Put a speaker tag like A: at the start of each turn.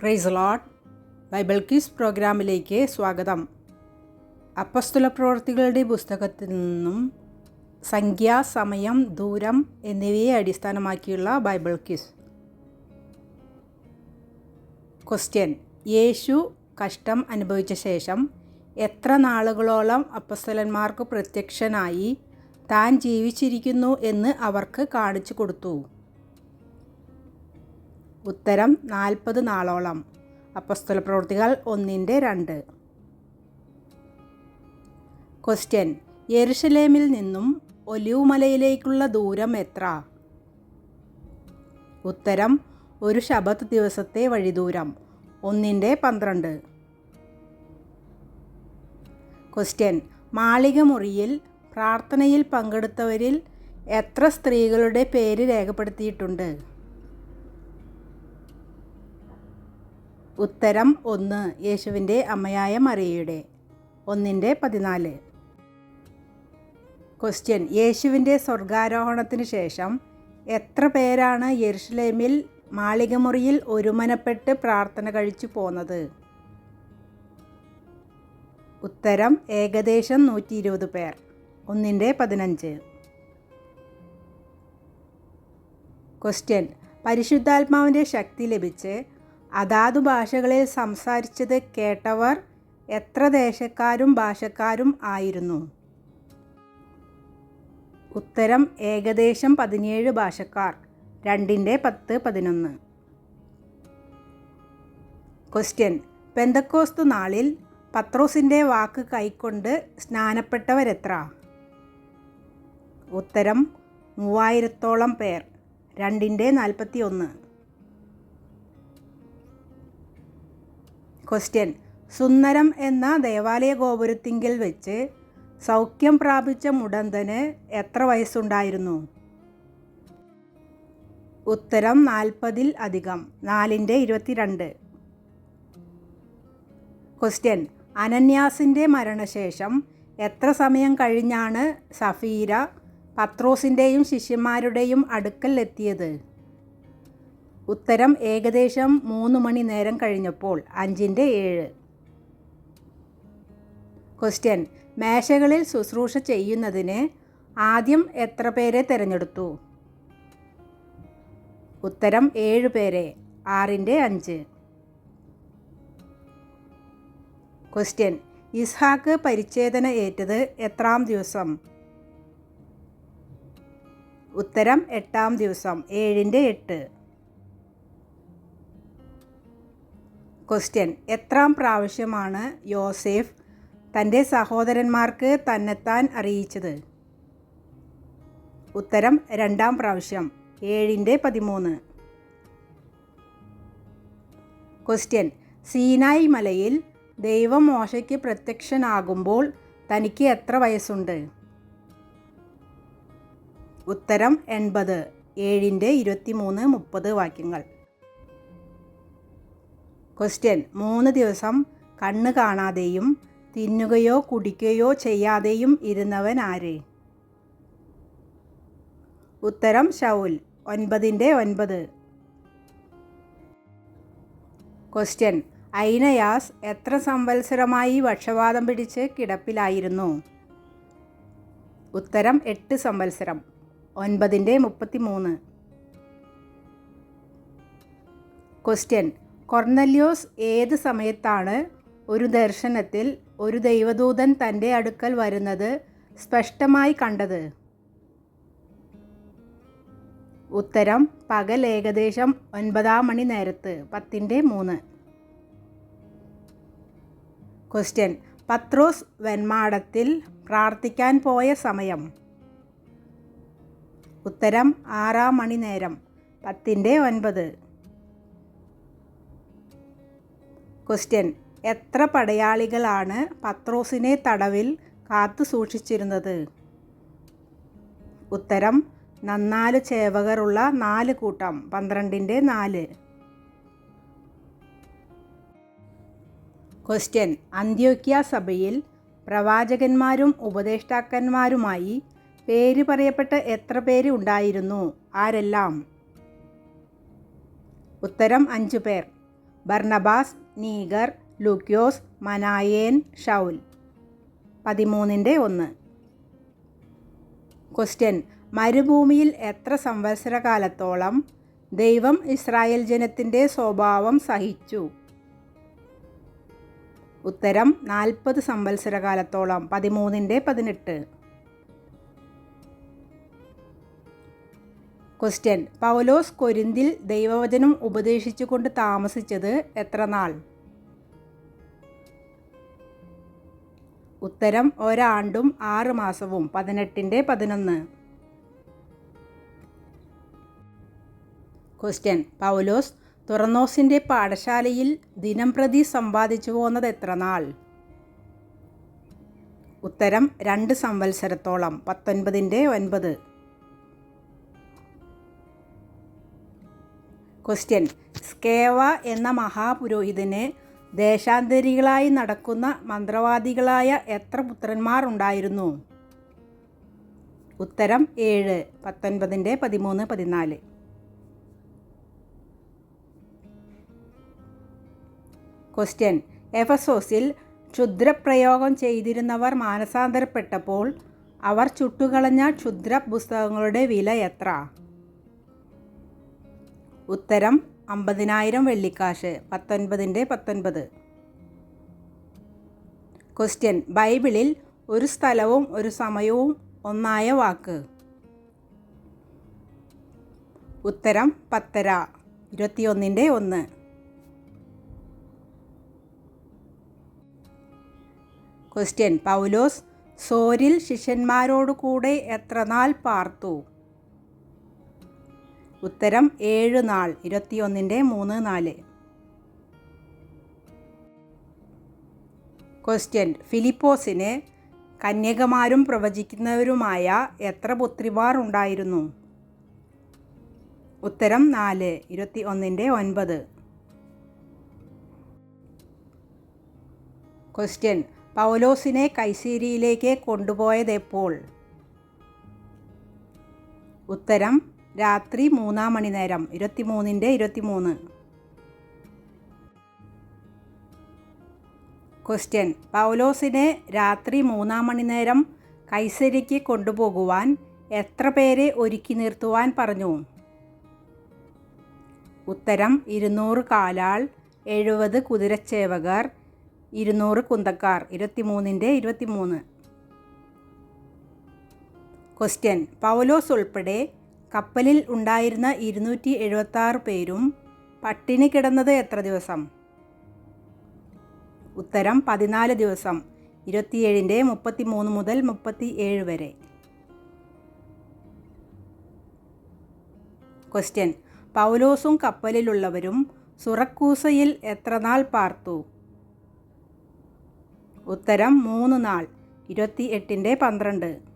A: Price load Bible quiz പ്രോഗ്രാമിലേക്ക് സ്വാഗതം. അപ്പസ്തുല പ്രവർത്തികളുടെ പുസ്തകത്തിൽ നിന്നും സംഖ്യ സമയം ദൂരം എന്നിവയെ അടിസ്ഥാനമാക്കിയുള്ള ബൈബിൾ ക്വിസ് ക്വസ്റ്റ്യൻ യേശു കഷ്ടം അനുഭവിച്ച ശേഷം എത്ര നാളുകളോളം അപ്പസ്തലന്മാർക്ക് പ്രത്യക്ഷനായി താൻ ജീവിച്ചിരിക്കുന്നു എന്ന് അവർക്ക് കാണിച്ചു കൊടുത്തു. ഉത്തരം നാൽപ്പത് നാളോളം. അപ്പസ്തല പ്രവൃത്തികൾ ഒന്നിന്റെ രണ്ട്. ക്വസ്റ്റ്യൻ യെരുഷലേമിൽ നിന്നും ഒലിവുമലയിലേക്കുള്ള ദൂരം എത്ര? ഉത്തരം ഒരു ശബത്ത് ദിവസത്തെ വഴിദൂരം. ഒന്നിന്റെ പന്ത്രണ്ട്. ക്വസ്റ്റ്യൻ മാളികമുറിയിൽ പ്രാർത്ഥനയിൽ പങ്കെടുത്തവരിൽ എത്ര സ്ത്രീകളുടെ പേര് രേഖപ്പെടുത്തിയിട്ടുണ്ട്? ഉത്തരം ഒന്ന് യേശുവിന്റെ അമ്മയായ മറിയയുടെ. ഒന്നിന്റെ പതിനാല്. ക്വസ്റ്റ്യൻ യേശുവിന്റെ സ്വർഗാരോഹണത്തിന് ശേഷം എത്ര പേരാണ് യെരുഷലേമിൽ മാളികമുറിയിൽ ഒരുമനപ്പെട്ട് പ്രാർത്ഥന കഴിച്ചു പോന്നത്? ഉത്തരം ഏകദേശം നൂറ്റി ഇരുപത് പേർ. ഒന്നിന്റെ പതിനഞ്ച്. ക്വസ്റ്റ്യൻ പരിശുദ്ധാത്മാവിന്റെ ശക്തി ലഭിച്ച് അതാതു ഭാഷകളിൽ സംസാരിച്ചത് കേട്ടവർ എത്ര ദേശക്കാരും ഭാഷക്കാരും ആയിരുന്നു. ഉത്തരം ഏകദേശം പതിനേഴ് ഭാഷക്കാർ രണ്ടിന്റെ പത്ത് പതിനൊന്ന്. ക്വസ്റ്റ്യൻ പെന്തക്കോസ്തു നാളിൽ പത്രോസിന്റെ വാക്ക് കൈക്കൊണ്ട് സ്നാനപ്പെട്ടവരെത്ര? ഉത്തരം മൂവായിരത്തോളം പേർ രണ്ടിന്റെ നാൽപ്പത്തി ഒന്ന് ക്വസ്റ്റ്യൻ. സുന്ദരം എന്ന ദേവാലയ ഗോപുരത്തിങ്കിൽ വെച്ച് സൗഖ്യം പ്രാപിച്ച മുടന്തന് എത്ര വയസ്സുണ്ടായിരുന്നു? ഉത്തരം നാൽപ്പതിൽ അധികം. നാലിന്റെ ഇരുപത്തിരണ്ട്. ക്വസ്റ്റ്യൻ. അനന്യാസിന്റെ മരണശേഷം എത്ര സമയം കഴിഞ്ഞാണ് സഫീര പത്രോസിന്റെയും ശിഷ്യന്മാരുടെയും അടുക്കൽ എത്തിയത്? ഉത്തരം ഏകദേശം മൂന്ന് മണി നേരം കഴിഞ്ഞപ്പോൾ അഞ്ചിന്റെ ഏഴ്. ക്വസ്റ്റ്യൻ മേശകളിൽ ശുശ്രൂഷ ചെയ്യുന്നതിന് ആദ്യം എത്ര പേരെ തിരഞ്ഞെടുത്തു? ഉത്തരം ഏഴ് പേരെ ആറിന്റെ അഞ്ച്. ക്വസ്റ്റ്യൻ ഇസ്ഹാക്ക് പരിച്ഛേദന ഏറ്റത് എത്രാം ദിവസം? ഉത്തരം എട്ടാം ദിവസം ഏഴിന്റെ എട്ട്. ക്വസ്റ്റ്യൻ. എത്രാം പ്രാവശ്യമാണ് യോസേഫ് തന്റെ സഹോദരന്മാർക്ക് തന്നെത്താൻ അറിയിച്ചത്? ഉത്തരം രണ്ടാം പ്രാവശ്യം. ഏഴിന്റെ പതിമൂന്ന്. ക്വസ്റ്റ്യൻ. സീനായി മലയിൽ ദൈവം മോശയ്ക്ക് പ്രത്യക്ഷനാകുമ്പോൾ തനിക്ക് എത്ര വയസ്സുണ്ട്? ഉത്തരം എൺപത്. ഏഴിന്റെ ഇരുപത്തിമൂന്ന് മുപ്പത് വാക്യങ്ങൾ. ക്വസ്റ്റ്യൻ മൂന്ന് ദിവസം കണ്ണ് കാണാതെയും തിന്നുകയോ കുടിക്കുകയോ ചെയ്യാതെയും ഇരുന്നവൻ ആര്? ഉത്തരം ഷൗൽ ഒൻപതിന്റെ ഒൻപത്. ക്വസ്റ്റ്യൻ ഐനയാസ് എത്ര സംവത്സരമായി പക്ഷവാതം പിടിച്ച് കിടപ്പിലായിരുന്നു? ഉത്തരം എട്ട് സംവത്സരം ഒൻപതിന്റെ മുപ്പത്തി മൂന്ന് ക്വസ്റ്റ്യൻ കൊർന്നല്യോസ് ഏത് സമയത്താണ് ഒരു ദർശനത്തിൽ ഒരു ദൈവദൂതൻ തന്റെ അടുക്കൽ വരുന്നത് സ്പഷ്ടമായി കണ്ടത്? ഉത്തരം പകൽ ഏകദേശം ഒൻപതാം മണി നേരത്ത് പത്തിന്റെ മൂന്ന്. ക്വസ്റ്റ്യൻ പത്രോസ് വെൺമാടത്തിൽ പ്രാർത്ഥിക്കാൻ പോയ സമയം. ഉത്തരം ആറാം മണി നേരം പത്തിന്റെ ഒൻപത്. ക്വസ്റ്റ്യൻ എത്ര പടയാളികളാണ് പത്രോസിനെ തടവിൽ കാത്തു സൂക്ഷിച്ചിരുന്നത്? ഉത്തരം നന്നാൽ ചേവകറുള്ള നാല് കൂട്ടം പന്ത്രണ്ടിന്റെ നാല്. ക്വസ്റ്റ്യൻ അന്ത്യോക്യ സഭയിൽ പ്രവാചകന്മാരും ഉപദേഷ്ടാക്കന്മാരുമായി പേര് പറയപ്പെട്ട എത്ര പേര് ഉണ്ടായിരുന്നു? ആരെല്ലാം? ഉത്തരം അഞ്ചു പേർ. Barnabas Niger Lucius Manaen Saul. പതിമൂന്നിന്റെ ഒന്ന്. ക്വസ്റ്റ്യൻ. മരുഭൂമിയിൽ എത്ര സംവത്സരകാലത്തോളം ദൈവം ഇസ്രായേൽ ജനത്തിന്റെ സ്വഭാവം സഹിച്ചു? ഉത്തരം നാൽപ്പത് സംവത്സരകാലത്തോളം. പതിമൂന്നിന്റെ പതിനെട്ട്. ക്വസ്റ്റ്യൻ പൗലോസ് കൊരിന്തിൽ ദൈവവചനം ഉപദേശിച്ചുകൊണ്ട് താമസിച്ചത് എത്ര നാൾ? ഉത്തരം ഒരാണ്ടും ആറ് മാസവും. പതിനെട്ടിന്റെ പതിനൊന്ന്. ക്വസ്റ്റ്യൻ പൗലോസ് തുറന്നോസിന്റെ പാഠശാലയിൽ ദിനംപ്രതി സമ്പാദിച്ചു പോകുന്നത് എത്ര നാൾ? ഉത്തരം രണ്ട് സംവത്സരത്തോളം. പത്തൊൻപതിന്റെ ഒൻപത്. ക്വസ്റ്റ്യൻ. സ്കേവ എന്ന മഹാപുരോഹിതന് ദേശാന്തരികളായി നടക്കുന്ന മന്ത്രവാദികളായ എത്ര പുത്രന്മാർ ഉണ്ടായിരുന്നു? ഉത്തരം ഏഴ് പത്തൊൻപതിന്റെ പതിമൂന്ന് പതിനാല്. ക്വസ്റ്റ്യൻ. എഫസോസിൽ ക്ഷുദ്രപ്രയോഗം ചെയ്തിരുന്നവർ മാനസാന്തരപ്പെട്ടപ്പോൾ അവർ ചുട്ടുകളഞ്ഞ ക്ഷുദ്ര പുസ്തകങ്ങളുടെ വില എത്ര? ഉത്തരം അമ്പതിനായിരം വെള്ളിക്കാശ് പത്തൊൻപതിന്റെ പത്തൊൻപത്. ക്വസ്റ്റ്യൻ ബൈബിളിൽ ഒരു സ്ഥലവും ഒരു സമയവും ഒന്നായ വാക്ക്. ഉത്തരം പത്തര ഇരുപത്തിയൊന്നിന്റെ ഒന്ന്. ക്വസ്റ്റ്യൻ പൗലോസ് സോരിൽ ശിഷ്യന്മാരോട് കൂടെ എത്ര നാൾ പാർത്തു? ഉത്തരം ഏഴ് നാൾ ഇരുപത്തിയൊന്നിന്റെ മൂന്ന് നാല്. ക്വസ്റ്റ്യൻ ഫിലിപ്പോസിന് കന്യകമാരും പ്രവചിക്കുന്നവരുമായ എത്ര പുത്രിമാർ ഉണ്ടായിരുന്നു? ഉത്തരം നാല് ഇരുപത്തി ഒന്നിന്റെ ഒൻപത്. ക്വസ്റ്റ്യൻ പൗലോസിനെ കൈസീരിയിലേക്ക് കൊണ്ടുപോയതെപ്പോൾ? ഉത്തരം രാത്രി മൂന്നാം മണി നേരം ഇരുപത്തിമൂന്നിന്റെ ഇരുപത്തിമൂന്ന്. ക്വസ്റ്റ്യൻ പൗലോസിനെ രാത്രി മൂന്നാം മണി നേരം കൈസരിക്ക് കൊണ്ടുപോകുവാൻ എത്ര പേരെ ഒരുക്കി നിർത്തുവാൻ പറഞ്ഞു? ഉത്തരം ഇരുന്നൂറ് കാലാൾ എഴുപത് കുതിരച്ചേവകർ ഇരുന്നൂറ് കുന്തക്കാർ ഇരുപത്തിമൂന്നിന്റെ ഇരുപത്തിമൂന്ന്. ക്വസ്റ്റ്യൻ പൗലോസ് ഉൾപ്പെടെ കപ്പലിൽ ഉണ്ടായിരുന്ന ഇരുന്നൂറ്റി എഴുപത്താറ് പേരും പട്ടിണി കിടന്നത് എത്ര ദിവസം? ഉത്തരം പതിനാല് ദിവസം. ഇരുപത്തിയേഴിന്റെ മുപ്പത്തി മൂന്ന് മുതൽ മുപ്പത്തി ഏഴ് വരെ. ക്വസ്റ്റ്യൻ പൗലോസും കപ്പലിലുള്ളവരും സുറക്കൂസയിൽ എത്ര നാൾ പാർത്തു? ഉത്തരം മൂന്ന് നാൾ. ഇരുപത്തി എട്ടിന്റെ പന്ത്രണ്ട്.